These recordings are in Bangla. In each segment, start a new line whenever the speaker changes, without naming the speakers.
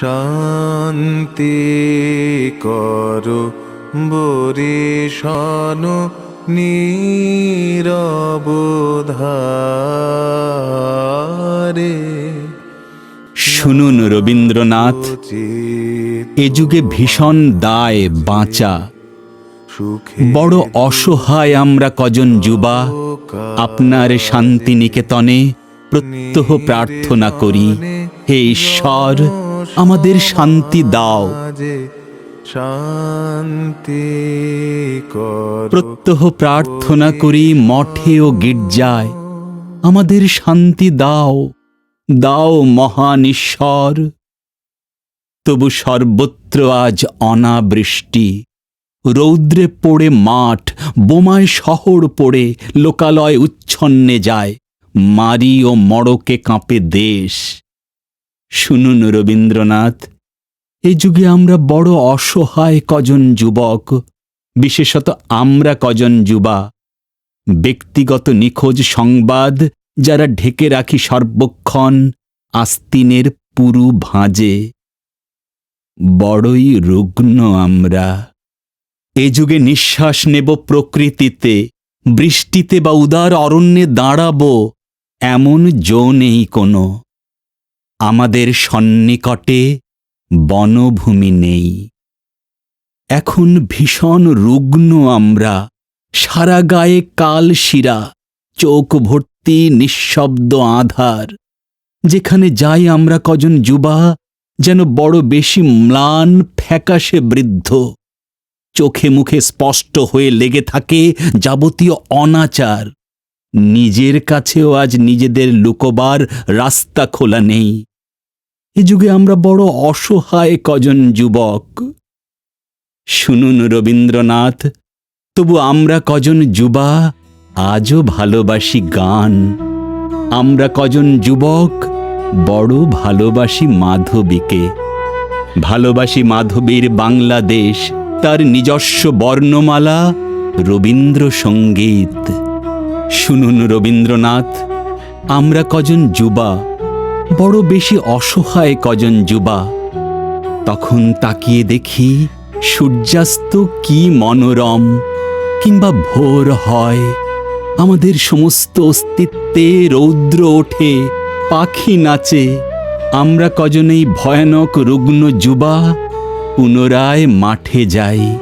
শান্তি করো বরিশন নীরবধারে।
শুনুন রবীন্দ্রনাথ এ যুগে ভীষণ দায় বাঁচা।
সুখে
বড় অসহায় আমরা কজন যুবা আপনার শান্তি নিকেতনে প্রত্যহ প্রার্থনা করি হে ঈশ্বর। আমাদের শান্তি দাও।
শান্তি
প্রত্যহ প্রার্থনা করি মঠে ও গির্জায়। আমাদের শান্তি দাও। দাও মহান ঈশ্বর। তবু সর্বত্র আজ অনাবৃষ্টি। রৌদ্রে পড়ে মাঠ বোমায় শহর পড়ে লোকালয় উচ্ছন্নে যায়। মারি ও মড়কে কাঁপে দেশ। শুনুন রবীন্দ্রনাথ, এ যুগে আমরা বড় অসহায় কজন যুবক, বিশেষত আমরা কজন যুবা। ব্যক্তিগত নিখোঁজ সংবাদ যারা ঢেকে রাখি সর্বক্ষণ আস্তিনের পুরু ভাঁজে। বড়ই রুগ্ন আমরা। এ যুগে নিঃশ্বাস নেব প্রকৃতিতে, বৃষ্টিতে বা উদার অরণ্যে দাঁড়াবো, এমন জো নেই কোনো। আমাদের সন্নিকটে বনভূমি নেই। এখন ভীষণ রুগ্ন আমরা। সারা গায়ে কাল শিরা, চোখ ভর্তি নিঃশব্দ আধার। যেখানে যাই আমরা কজন যুবা, যেন বড় বেশি ম্লান ফ্যাকাশে বৃদ্ধ। চোখে মুখে স্পষ্ট হয়ে লেগে থাকে যাবতীয় অনাচার। নিজের কাছেও আজ নিজেদের লুকোবার রাস্তা খোলা নেই। এ যুগে আমরা বড় অসহায় কজন যুবক। শুনুন রবীন্দ্রনাথ, তবু আমরা কজন যুবা, আজও ভালোবাসি গান। আমরা কজন যুবক, বড় ভালোবাসি মাধবীকে। ভালোবাসি মাধবীর বাংলাদেশ, তার নিজস্ব বর্ণমালা, রবীন্দ্রসঙ্গীত। শুনুন রবীন্দ্রনাথ, আমরা কজন যুবা বড় বেশি অসহায় কজন যুবা। তখন তাকিয়ে দেখি সূর্যাস্ত কি মনোরম, কিংবা ভোর হয়, আমাদের সমস্ত অস্তিত্বে রৌদ্র ওঠে, পাখি নাচে, আমরা কজনেই ভয়ানক রুগ্ন যুবা, পুনরায় মাঠে যাই।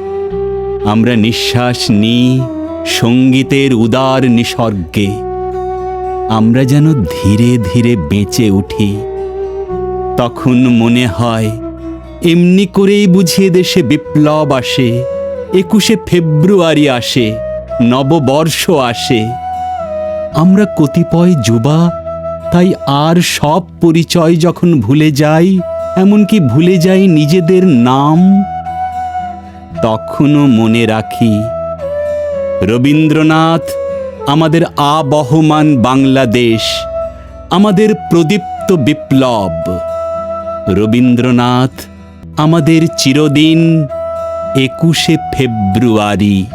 আমরা নিঃশ্বাস নিই সঙ্গীতের উদার নিসর্গে। আমরা যেন ধীরে ধীরে বেঁচে উঠি। তখন মনে হয়, এমনি করেই বুঝিয়ে দেশে বিপ্লব আসে, একুশে ফেব্রুয়ারি আসে, নববর্ষ আসে। আমরা কতিপয় যুবা, তাই আর সব পরিচয় যখন ভুলে যাই, এমনকি ভুলে যাই নিজেদের নাম, তখনও মনে রাখি, রবীন্দ্রনাথ আমাদের আবহমান বাংলাদেশ আমাদের প্রদীপ্ত বিপ্লব। রবীন্দ্রনাথ আমাদের চিরদিন একুশে ফেব্রুয়ারি।